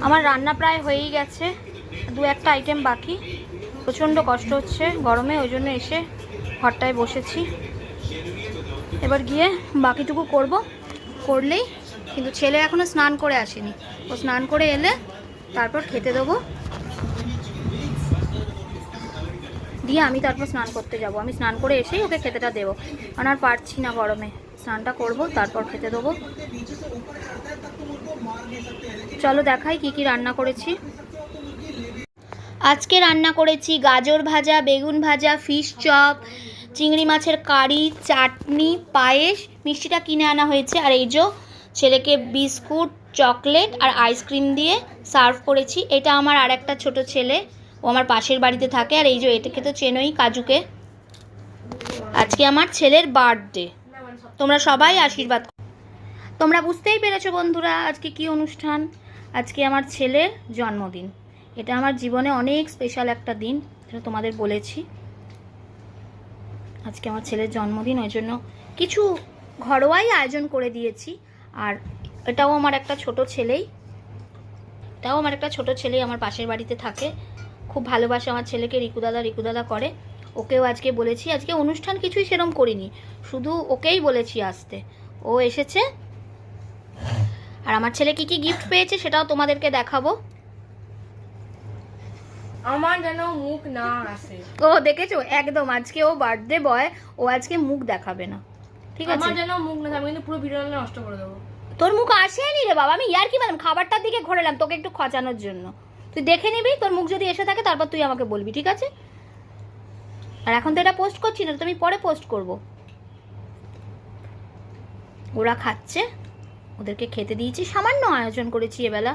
আমার রান্না প্রায় হয়েই গেছে। দু একটা আইটেম বাকি। প্রচণ্ড কষ্ট হচ্ছে গরমে, ওই জন্য এসে ঘরটায় বসেছি। এবার গিয়ে বাকিটুকু করব। করলেই কিন্তু ছেলে এখনও স্নান করে আসেনি। ও স্নান করে এলে তারপর খেতে দেবো। দিয়ে আমি তারপর স্নান করতে যাব। আমি স্নান করে এসেই ওকে খেতেটা দেবো। কারণ আর পারছি না গরমে। স্নানটা করব, তারপর খেতে দেবো। চলো দেখাই কি কি রান্না করেছি। আজকে রান্না করেছি গাজর ভাজা, বেগুন ভাজা ফিশ চপ চিংড়ি মাছের কারি, চাটনি, পায়েস, মিষ্টিটা কিনে আনা হয়েছে। আর এই যে ছেলেকে বিস্কুট, চকলেট আর আইসক্রিম দিয়ে সার্ভ করেছি। এটা আমার আর একটা ছোট ছেলে, ও আমার পাশের বাড়িতে থাকে। আর এই যে এটাকে তো চেনোই কাজুকে। আজকে আমার ছেলের বার্থডে। তোমরা সবাই আশীর্বাদ। তোমরা বুঝতেই পেরেছ বন্ধুরা আজকে কি অনুষ্ঠান? আজকে আমার ছেলের জন্মদিন। এটা আমার জীবনে অনেক স্পেশাল একটা দিন, যেটা তোমাদের বলেছি। আজকে আমার ছেলের জন্মদিন, ওই জন্য কিছু ঘরোয়াই আয়োজন করে দিয়েছি। আর এটাও আমার একটা ছোট ছেলেই। এটাও আমার একটা ছোট ছেলেই আমার পাশের বাড়িতে থাকে। খুব ভালোবাসে আমার ছেলেকে রিকুদাদা রিকুদাদা করে। ওকেও আজকে বলেছি, আজকে অনুষ্ঠান কিছুই সেরম করিনি। শুধু ওকেই বলেছি আসতে। ও এসেছে আর আমার ছেলে কি কি গিফট পেয়েছে সেটাও তোমাদেরকে দেখাবো। আমার যেন মুখ না আসে। ও দেখেছ? একদম আজকে ও বার্থডে বয় ও আজকে মুখ দেখাবে না। ঠিক আছে? আমার যেন মুখ না আমি কিন্তু পুরো ভিডিওটা নষ্ট করে দেবো। তোর মুখ আসেনি রে বাবা আমি ইয়ার কি বললাম খাবারটার দিকে ঘোরালাম তোকে একটু খচানোর জন্য। তুই দেখে নিবি তোর মুখ যদি এসে থাকে তারপর তুই আমাকে বলবি ঠিক আছে? আর এখন তো এটা পোস্ট করছি না তো আমি পরে পোস্ট করব। ওরা খাচ্ছে। ওদেরকে খেতে দিয়েছি। সামান্য আয়োজন করেছি এবেলা।